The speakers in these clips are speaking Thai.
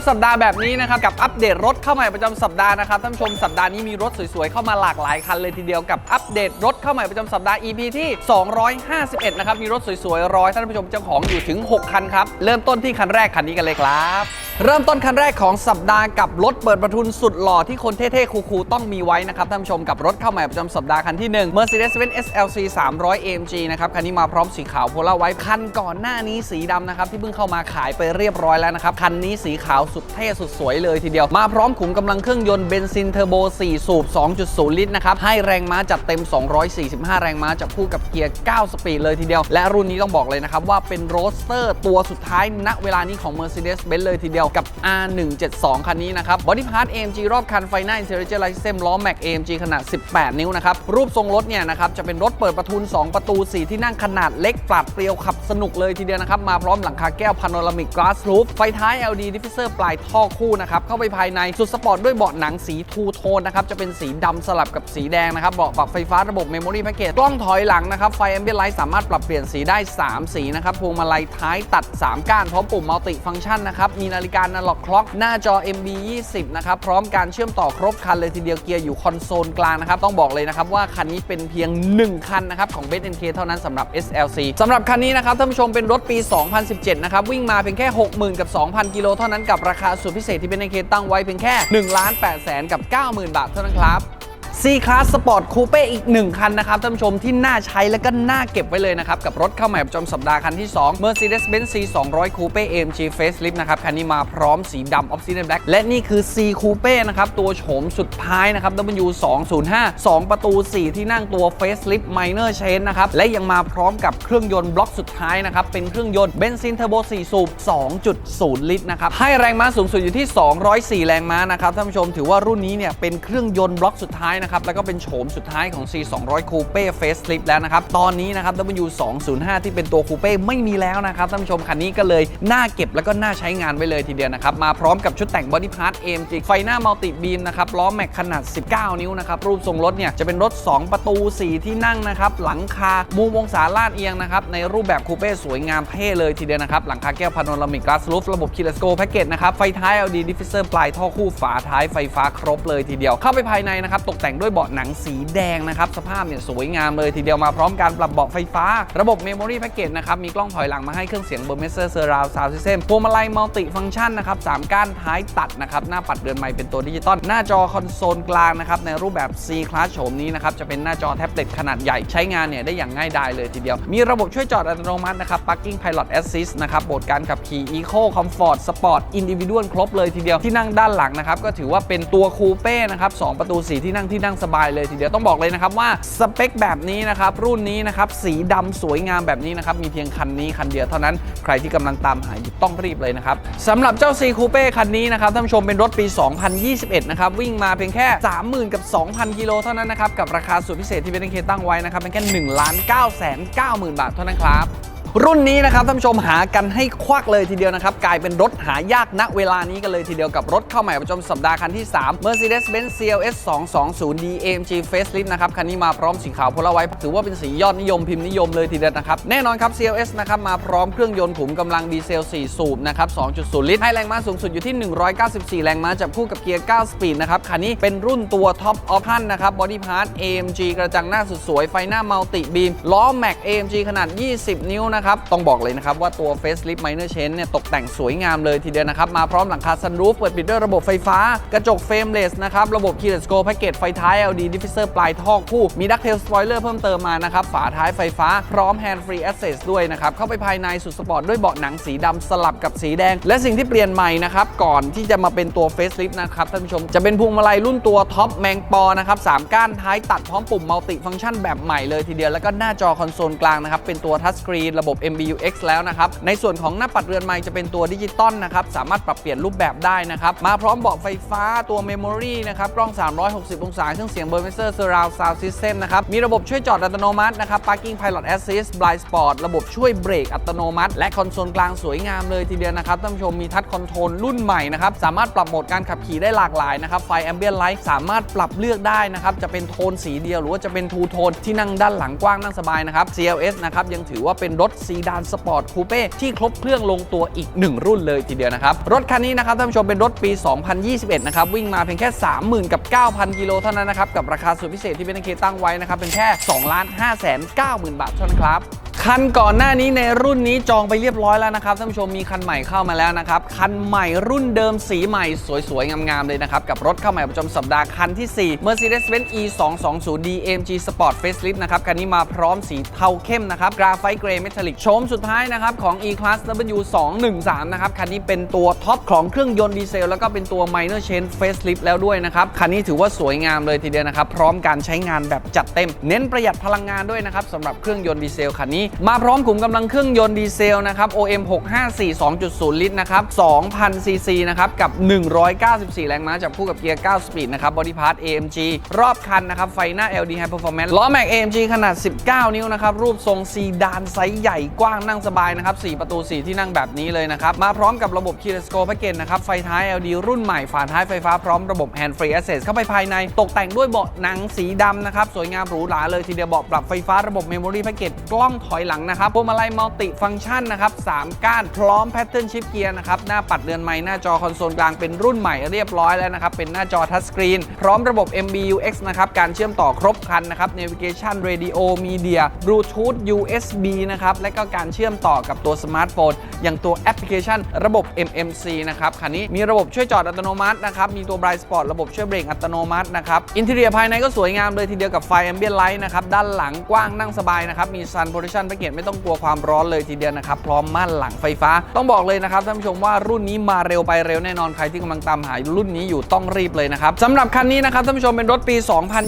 กสัปดาห์แบบนี้นะครับ กับอัปเดตรถเข้าใหม่ประจำสัปดาห์นะครับท่านผู้ชมสัปดาห์นี้มีรถสวยๆ เข้ามาหลากหลายคันเลยทีเดียวกับอัปเดตรถเข้าใหม่ประจำสัปดาห์ EP ที่ 251 นะครับ มีรถสวยๆรอยท่านผู้ชมเจ้าของอยู่ถึง 6 คันครับ เริ่มต้นที่คันแรกคันนี้กันเลยครับ เริ่มต้นคันแรกของสัปดาห์กับรถเปิดประทุนสุดหล่อที่คนเท่ๆ คูลๆต้องมีไว้นะครับท่านผู้ชมกับรถเข้าใหม่ประจำสัปดาห์คันที่ 1 Mercedes-Benz SLC 300 AMG นะครับคันนี้มาพร้อมสีขาวโพลาไว้คันก่อนหน้านี้สีดำนะครับที่เพิ่งเข้ามาขายไปเรียบร้อยแล้วนะครับคันนี้สีขาวสุดเท่สุดสวยเลยทีเดียว มาพร้อมขุมกำลังเครื่องยนต์เบนซินเทอร์โบ 4 สูบ 2.0 ลิตรนะครับให้แรงม้าจัดเต็ม 245 แรงม้าจับคู่กับเกียร์ 9 สปีดเลยทีเดียว และรุ่นนี้ต้องบอกเลยนะครับว่าเป็นโรสเตอร์ตัวสุดท้ายณเวลานี้ของ Mercedes-Benz เลยทีเดียวกับ R172 คันนี้นะครับบอดี้พาร์ท AMG รอบคันไฟหน้า Intelligent Light System ล้อ Mac AMG ขนาด 18 นิ้วนะครับ รูปทรงรถเนี่ยนะครับจะเป็นรถเปิดประทุน 2 ประตู 4 ที่นั่งขนาดเล็กปราดเปรียวขับสนุกเลยทีเดียวนะครับ มาพร้อมหลังคาแก้ว Panoramic Glass Roof ไฟท้าย LED Diffuser ปลายท่อคู่นะครับเข้าไปภายในสุดสปอร์ตด้วยเบาะหนังสีทูโทนนะครับจะเป็นสีดำสลับกับสีแดงนะครับเบาะปรับไฟฟ้าระบบ Memory Package กล้องถอยหลังนะครับไฟ Ambient Light สามารถปรับเปลี่ยนสีได้ 3 สีนะครับพวงมาลัยท้ายตัด 3 ก้านพร้อมปุ่มมัลติฟังก์ชันนะครับมีนาฬิกา Analog Clock หน้าจอ MB 20นะครับ พร้อมการเชื่อมต่อครบคันเลยทีเดียวเกียร์อยู่คอนโซลกลางนะครับ ต้องบอกเลยนะครับว่าคันนี้เป็นเพียง 1 คันนะครับ ของ b n k เท่านั้นสำหรับ SLC สำหรับคันนี้นะครับท่านผู้ชมเป็นรถปี 2017 นะครับ วิ่งมาเพียงแค่ 60,000 กับ 2,000 กิโลเท่านั้นกับราคาสุดพิเศษที่ b n k ตั้งไว้เพียงแค่1ล้าน8แสนกับ 90,000 บาทเท่านั้นครับ C Class Sport Coupe อีก 1 คันนะครับท่านผู้ชมที่น่าใช้และก็น่าเก็บไว้เลยนะครับ กับรถเข้าใหม่ประจำสัปดาห์คันที่ 2 Mercedes-Benz C 200 Coupe AMG Facelift นะครับ คันนี้มาพร้อมสีดำ Obsidian Black และนี่คือ C Coupe นะครับ ตัวโฉมสุดท้ายนะครับ W 205 2 ประตู 4 ที่นั่งตัว Facelift Minor Change นะครับ และยังมาพร้อมกับเครื่องยนต์บล็อกสุดท้ายนะครับ เป็นเครื่องยนต์เบนซินเทอร์โบ4สูบ2.0 ลิตรนะครับให้แรงม้าสูงสุดอยู่ที่ 204 แรงม้านะครับท่านผู้ชมถือว่ารุ่นนี้เนี่ยเป็นเครื่องยนต์บล็อกสุดท้ายนะครับ แล้วก็เป็นโฉมสุดท้ายของ C 200 Coupe Facelift แล้วนะครับ ตอนนี้นะครับ W 205ที่เป็นตัวคูเป้ไม่มีแล้วนะครับท่านผู้ชมคันนี้ก็เลยน่าเก็บแล้วก็น่าใช้งานไว้เลยทีเดียวนะครับ มาพร้อมกับชุดแต่งบอดี้พาร์ท AMG ไฟหน้ามัลติบีมนะครับล้อแม็กขนาด 19 นิ้วนะครับ รูปทรงรถเนี่ยจะเป็นรถ 2 ประตู 4 ที่นั่งนะครับหลังคามุมวงศาลาดเอียงนะครับในรูปแบบคูเป้สวยงามเท่เลยทีเดียวนะครับหลังคาแก้วพาโนรามิกก a าส o ูฟระบบคีเลสโกแพ็กเกจนะครับไฟท้าย LED diffuser ปลายท่อคู่ฝาท้ายไฟฟ้าครบเลยทีเดียวเข้าไปภายในนะครับตกแต่งด้วยเบาะหนังสีแดงนะครับสภาพเนี่ยสวยงามเลยทีเดียวมาพร้อมการปรับเบาะไฟฟ้า ระบบ Memory Package นะครับมีกล้องถอยหลังมาให้เครื่องเสียง b u r m e s e r Surround Sound System พวงมาลัยมัลติฟังก์ชันนะครับ3ก้านท้ายตัดนะครับหน้าปัดเรือนใหม่เป็นตัวดิจิตอลหน้าจอคอนโซลกลางนะครับในรูปแบบ C Class โฉมนี้นะครับจะเป็นหน้าจอแท็บเล็ตขนาดใหญ่ใช้งานเนี่ยได้อย่างง่ายดายเลยทีเดียว มีระบบช่วยจอดอัตโนมัตินะครับ Parking Pilot Assist นะครับโหมดการขับขี่ Eco Comfort Sport Individual ครบเลยทีเดียวที่นั่งด้านหลังนะครับก็ถือว่าเป็นตัวคูเป้นะครับสประตูสีที่นั่งที่นั่งสบายเลยทีเดียวต้องบอกเลยนะครับว่าสเปคแบบนี้นะครับรุ่นนี้นะครับสีดำสวยงามแบบนี้นะครับมีเพียงคันนี้คันเดียวเท่านั้นใครที่กำลังตามหาอยู่ต้องรีบเลยนะครับสำหรับเจ้า C Coupe คันนี้นะครับท่านผู้ชมเป็นรถปี 2021 นะครับวิ่งมาเพียงแค่ 30,000 กับ 2,000 กิโลเท่านั้นนะครับกับราคาสุดพิเศษที่เป็นเคตั้งไว้นะครับเป็นแค่1ล้าน9แสน90,000 บาทเท่านั้นครับ รุ่นนี้นะครับท่านผู้ชมหากันให้ควักเลยทีเดียวนะครับ กลายเป็นรถหายากณเวลานี้กันเลยทีเดียวกับรถเข้าใหม่ประจำสัปดาห์คันที่ 3 Mercedes-Benz CLS 220D AMG Facelift นะครับ คันนี้มาพร้อมสีขาวโพลไวท์ถือว่าเป็นสียอดนิยมพิมพ์นิยมเลยทีเดียวนะครับ แน่นอนครับ CLS นะครับ มาพร้อมเครื่องยนต์ขุมกำลังดีเซล 4 สูบนะครับ 2.0 ลิตร ให้แรงม้าสูงสุดอยู่ที่ 194 แรงม้าจับคู่กับเกียร์ 9 สปีดนะครับคันนี้เป็นรุ่นตัวท็อปออปชั่นนะครับบอดี้พาร์ท AMG กระจังหน้าสุดสวยไฟหน้ามัลติบีมล้อ Mac AMG ขนาด 20 นิ้วนะครับ ต้องบอกเลยนะครับว่าตัว Facelift Minor Change เนี่ยตกแต่งสวยงามเลยทีเดียวนะครับ มาพร้อมหลังคา sunroof เปิดปิดด้วยระบบไฟฟ้า กระจกเฟรมเลสนะครับ ระบบ keyless go package ไฟท้าย LED diffuser ปลายท่อคู่ มี ducktail spoiler เพิ่มเติมมานะครับ ฝาท้ายไฟฟ้าพร้อม hand free access ด้วยนะครับ เข้าไปภายในสุดสปอร์ตด้วยเบาะหนังสีดำสลับกับสีแดง และสิ่งที่เปลี่ยนใหม่นะครับก่อนที่จะมาเป็นตัว Facelift นะครับท่านผู้ชมจะเป็นพวงมาลัยรุ่นตัวท็อปแมงปอนะครับสามก้านท้ายตัดพร้อมปุ่มมัลติฟังก์ชันแบบใหม่เลยทีเดียวแล้วก็หน้าจอคอนโซลกลางนะครับเป็นตัวทัชสกรีนระบบบ MBUX แล้วนะครับ ในส่วนของหน้าปัดเรือนไม้จะเป็นตัวดิจิตอลนะครับ สามารถปรับเปลี่ยนรูปแบบได้นะครับ มาพร้อมเบาะไฟฟ้าตัวเมมโมรีนะครับ กล้อง 360 องศา เครื่องเสียงเบอร์เมเซอร์ Surround Sound System นะครับ มีระบบช่วยจอดอัตโนมัตินะครับ Parking Pilot Assist Blind Spot ระบบช่วยเบรกอัตโนมัติ และคอนโซลกลางสวยงามเลยทีเดียวนะครับท่านผู้ชมมีทัชคอนโทรลรุ่นใหม่นะครับ สามารถปรับโหมดการขับขี่ได้หลากหลายนะครับไฟ Ambient Light สามารถปรับเลือกได้นะครับจะเป็นโทนสีเดียวหรือว่าจะเป็นทูโทนที่นั่งด้านหลังกว้างนั่งสบายนะครับ CLS นะครับยังถือว่าเป็นรถซีดานสปอร์ตคูเป้ที่ครบเครื่องลงตัวอีก 1 รุ่นเลยทีเดียวนะครับ รถคันนี้นะครับท่านผู้ชมเป็นรถปี 2021 นะครับ วิ่งมาเพียงแค่ 30,000 กับ 9,000 กิโลเท่านั้นนะครับ กับราคาสุดพิเศษที่เป็นเคตั้งไว้นะครับเป็นแค่ 2 5 9 0 0 0 0 บาทเท่านั้นครับ คันก่อนหน้านี้ในรุ่นนี้จองไปเรียบร้อยแล้วนะครับท่านผู้ชมมีคันใหม่เข้ามาแล้วนะครับคันใหม่รุ่นเดิมสีใหม่สวยๆ งามๆ เลยนะครับกับรถเข้าใหม่ประจำสัปดาห์คันที่ 4 Mercedes-Benz E 2 2 0 DMG Sport Facelift นะครับคันนี้มาพร้อมสีเทาเข้มนะครับกราไฟต์เกรย์เมทัลลิกโฉมสุดท้ายนะครับของ E Class W 2 1 3 นะครับคันนี้เป็นตัวท็อปของเครื่องยนต์ดีเซล แล้วก็เป็นตัว Minor Change Facelift แล้วด้วยนะครับคันนี้ถือว่าสวยงามเลยทีเดียวนะครับพร้อมการใช้งานแบบจัดเต็ม เน้นประหยัดพลังงานด้วยนะครับสำหรับเครื่องยนต์ดีเซลคันนี้มาพร้อมขุมกำลังเครื่องยนต์ดีเซลนะครับ OM 654 2.0 ลิตรนะครับ 2,000 ซีซีนะครับ กับ 194 แรงม้าจับคู่กับเกียร์ 9 สปีดนะครับบอดี้พาร์ท AMG รอบคันนะครับ ไฟหน้า LD High Performance ล้อแม็ก AMG ขนาด 19 นิ้วนะครับ รูปทรงซีดานไซส์ใหญ่กว้างนั่งสบายนะครับ 4 ประตู 4 ที่นั่งแบบนี้เลยนะครับ มาพร้อมกับระบบ k e y l e s s Go Package นะครับ ไฟท้าย LD รุ่นใหม่ฝาท้ายไฟฟ้าพร้อมระบบ Hand Free Access เข้าไปภายในตกแต่งด้วยเบาะหนังสีดำนะครับสวยงามหรูหราเลยทีเดียวเบาะปรับไฟฟ้าระบบ Memory Package กล้องถอยหลังนะครับพวงมาลัยมัลติฟังก์ชันนะครับ3ก้านพร้อมแพทเทิร์นชิปเกียร์นะครับหน้าปัดเรือนไม้หน้าจอคอนโซลกลางเป็นรุ่นใหม่เรียบร้อยแล้วนะครับเป็นหน้าจอทัชสกรีนพร้อมระบบ MBUX นะครับการเชื่อมต่อครบครันนะครับ Navigation Radio Media Bluetooth USB นะครับและก็การเชื่อมต่อกับตัวสมาร์ทโฟนอย่างตัวแอปพลิเคชันระบบ MMC นะครับคันนี้มีระบบช่วยจอดอัตโนมัตินะครับมีตัว Bright Spot ระบบช่วยเบรกอัตโนมัตินะครับอินเท i รียภายในก็สวยงามเลยทีเดียวกับไฟ Ambient Light นะครับด้านหลังกว้างนั่งสบายนะครับมี Sun Protection Package ไม่ต้องกลัวความร้อนเลยทีเดียวนะครับ พร้อมม่านหลังไฟฟ้า ต้องบอกเลยนะครับท่านผู้ชมว่ารุ่นนี้มาเร็วไปเร็วแน่นอนใครที่กำลังตามหารุ่นนี้อยู่ต้องรีบเลยนะครับสำหรับคันนี้นะครับท่านผู้ชมเป็นรถปี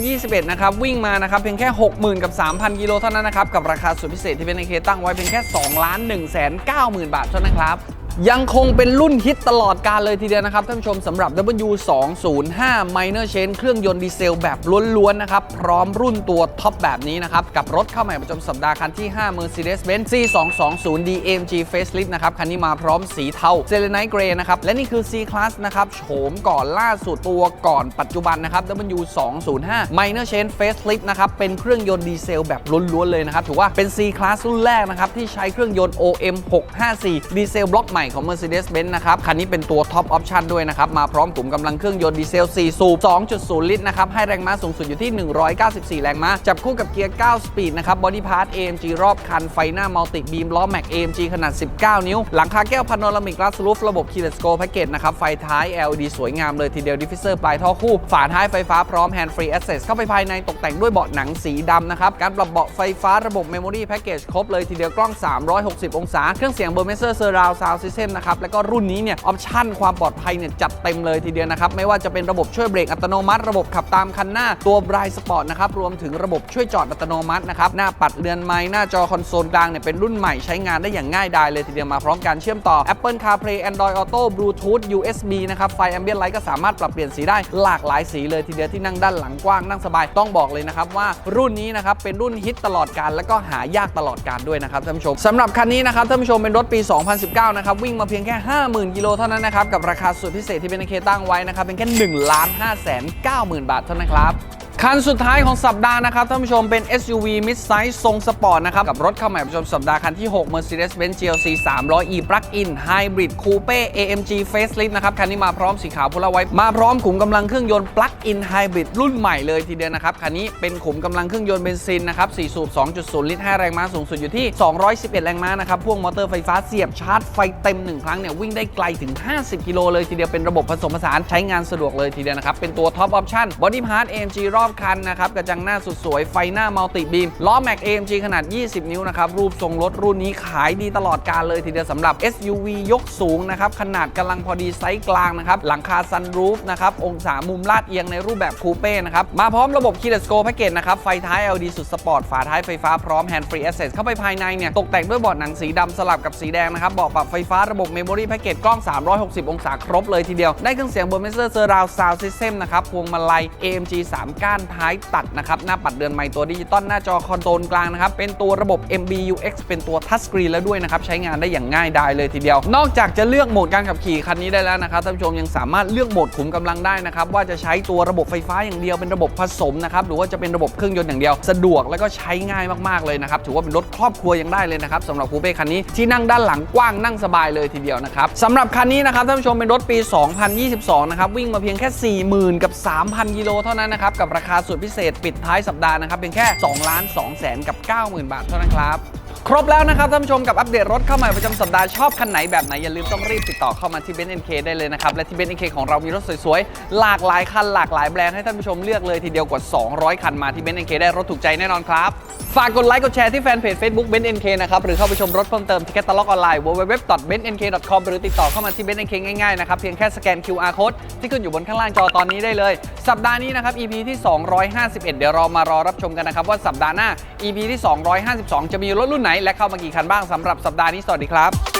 2021 นะครับวิ่งมานะครับเพียงแค่ 60,000 กับ 3,000 กิโลเท่านั้นนะครับกับราคาสุดพิเศษที่เป็นในเคตั้งไว้เพียงแค่2ล้าน1 9 0 0 0 0 บาทเท่านั้นครับ ยังคงเป็นรุ่นฮิตตลอดการเลยทีเดียวนะครับท่านผู้ชมสำหรับ W205 Minor Change เครื่องยนต์ดีเซลแบบล้วนๆนะครับ พร้อมรุ่นตัวท็อปแบบนี้นะครับ กับรถเข้าใหม่ประจำสัปดาห์คันที่ 5 Mercedes-Benz C220 DMG Facelift นะครับ คันนี้มาพร้อมสีเทา Selenite Grey นะครับ และนี่คือ C Class นะครับโฉมก่อนล่าสุดตัวก่อนปัจจุบันนะครับ W205 Minor Change Facelift นะครับเป็นเครื่องยนต์ดีเซลแบบล้วนๆเลยนะครับถือว่าเป็น C Class รุ่นแรกนะครับที่ใช้เครื่องยนต์ OM 654 ดีเซลบล็อกใหม่ของ Mercedes-Benz นะครับ คันนี้เป็นตัวท็อปออปชันด้วยนะครับ มาพร้อมกลุ่มกำลังเครื่องยนต์ดีเซล 4 สูบ 2.0 ลิตรนะครับ ให้แรงม้าสูงสุดอยู่ที่ 194 แรงม้า จับคู่กับเกียร์ 9 สปีดนะครับบอดี้พาร์ท AMG รอบคัน ไฟหน้ามัลติบีมล้อแม็ก AMG ขนาด 19 นิ้ว หลังคาแก้วพาโนรามิกล a s ส roof ระบบ Keyless Go Package นะครับไฟท้าย LED สวยงามเลยทีเดียวดิฟฟิเซอร์ปลายท่อคู่ฝาท้ายไฟฟ้าพร้อม Hand Free Access เข้าไปภายในตกแต่งด้วยเบาะหนังสีดำนะครับการปรับเบาะไฟฟ้าระบบ Memory Package ครบเลยทีเดียวกล้อง 360 องศาเครื่องเสียง b o r m e s e r Surround System นะครับแล้วก็รุ่นนี้เนี่ยออปชั่นความปลอดภัยเนี่ยจัดเต็มเลยทีเดียวนะครับไม่ว่าจะเป็นระบบช่วยเบรกอัตโนมัติระบบขับตามคันหน้าตัว Bright Sport นะครับรวมถึงระบบช่วยจอดอัตโนมัตินะครับหน้าปัดเรือนไม้หน้าจอคอนโซลกลางเนี่ยเป็นรุ่นใหม่ใช้งานได้อย่างง่ายดายเลยทีเดียวมาพร้อมการเชื่อมต่อ Apple CarPlay Android Auto Bluetooth USB นะครับไฟ Ambient Light ก็สามารถปรับเปลี่ยนสีได้หลากหลายสีเลยทีเดียวที่นั่งด้านหลังกว้างนั่งสบายต้องบอกเลยนะครับว่ารุ่นนี้นะครับเป็นรุ่นฮิตตลอดการแล้วก็หายากตลอดการด้วยนะครับท่านผู้ชมสำหรับคันนี้นะครับท่านผู้ชมเป็นรถปี 2019 นะครับวิ่งมาเพียงแค่ 50,000 กิโลเท่านั้นนะครับ กับราคาสุดพิเศษที่เป็นเคตั้งไว้นะครับ เป็นแค่1ล้าน5 9 0 0 0 0 บาทเท่านั้นครับ คันสุดท้ายของสัปดาห์นะครับท่านผู้ชมเป็น SUV mid size ทรงสปอร์ตนะครับ กับรถเข้าใหม่ประจำสัปดาห์คันที่ 6 Mercedes-Benz GLC 300e Plug-in Hybrid Coupe AMG Facelift นะครับ คันนี้มาพร้อมสีขาวพลไว้ มาพร้อมขุมกำลังเครื่องยนต์ Plug-in Hybrid รุ่นใหม่เลยทีเดียวนะครับ คันนี้เป็นขุมกำลังเครื่องยนต์เบนซินนะครับ 4 สูบ 2.0 ลิตรให้แรงม้าสูงสุดอยู่ที่ 211 แรงม้านะครับพ่วงมอเตอร์ไฟฟ้าเสียบชาร์จไฟเต็ม 1 ครั้งเนี่ยวิ่งได้ไกลถึง 50 กิโลเลยทีเดียวเป็นระบบผสมผสานใช้งานสะดวกเลยทีเดียวนะครับเป็นตัวท็อปออปชั่น Body Part AMG รอบคันนะครับกระจังหน้าสุดสวยไฟหน้ามัลติบีมล้อแม็ก AMG ขนาด 20 นิ้วนะครับรูปทรงรถรุ่นนี้ขายดีตลอดการเลยทีเดียวสำหรับ SUV ยกสูงนะครับขนาดกำลังพอดีไซส์กลางนะครับหลังคาซันรูฟนะครับองศามุมลาดเอียงในรูปแบบคูเป้นะครับมาพร้อมระบบ Keyless Go Package นะครับไฟท้าย LED สุดสปอร์ตฝาท้ายไฟฟ้าพร้อม Hand Free Access เข้าไปภายในเนี่ยตกแต่งด้วยเบาะหนังสีดำสลับกับสีแดงนะครับเบาะปรับไฟฟ้าระบบ Memory Package กล้อง 360 องศาครบเลยทีเดียวได้เครื่องเสียง b o r m e s e r Surround Sound System นะครับพวงมาลัย AMG 3 ก้านานท้ายตัดนะครับ หน้าปัดเดือนใหม่ตัวดิจิตอลหน้าจอคอนโซลกลางนะครับ เป็นตัวระบบ MBUX เป็นตัวทัชสกรีนแล้วด้วยนะครับ ใช้งานได้อย่างง่ายดายเลยทีเดียว นอกจากจะเลือกโหมดการขับขี่คันนี้ได้แล้วนะครับท่านผู้ชมยังสามารถเลือกโหมดขุมกำลังได้นะครับ ว่าจะใช้ตัวระบบไฟฟ้าอย่างเดียวเป็นระบบผสมนะครับหรือว่าจะเป็นระบบเครื่องยนต์อย่างเดียว สะดวกแล้วก็ใช้ง่ายมากๆเลยนะครับถือว่าเป็นรถครอบครัวยังได้เลยนะครับสำหรับคูเป้คันนี้ที่นั่งด้านหลังกว้างนั่งสบายเลยทีเดียวนะครับสำหรับคันนี้นะครับท่านผู้ชมเป็นรถปี 2022 นะครับวิ่งมาเพียงแค่ 40,000 กับ 3,000 กิโลเท่านั้นนะครับกับราคาสุดพิเศษปิดท้ายสัปดาห์นะครับเพียงแค่2ล้าน2แสนกับ 90,000 บาทเท่านั้นครับ ครบแล้วนะครับท่านผู้ชมกับอัปเดตรถเข้าใหม่ประจำสัปดาห์ชอบคันไหนแบบไหน อย่าลืมต้องรีบติดต่อเข้ามาที่เบนซ์เอ็นเคได้เลยนะครับ และที่เบนซ์เอ็นเคของเรามีรถสวยๆ หลากหลายคันหลากหลายแบรนด์ให้ท่านผู้ชมเลือกเลยทีเดียวกว่า 200 คันมาที่เบนซ์เอ็นเคได้รถถูกใจแน่นอนครับฝากกดไลค์กดแชร์ที่แฟนเพจ Facebook b e n NK นะครับ หรือเข้าไปชมรถเพิ่มเติมที่แคตตาล็อกออนไลน์ www.benzNK.com หรือติดต่อเข้ามาที่ b e n NK ง่ายๆ นะครับ เพียงแค่สแกน QR code ที่ขึ้นอยู่บนข้างล่างจอตอนนี้ได้เลยสัปดาห์นี้นะครับ EP ที่ 251 เดี๋ยวเรามารอรับชมกันนะครับ ว่าสัปดาห์หน้า EP ที่ 252 จะมีรถรุ่นไหนและเข้ามากี่คันบ้างสำหรับสัปดาห์นี้สวัสดีครับ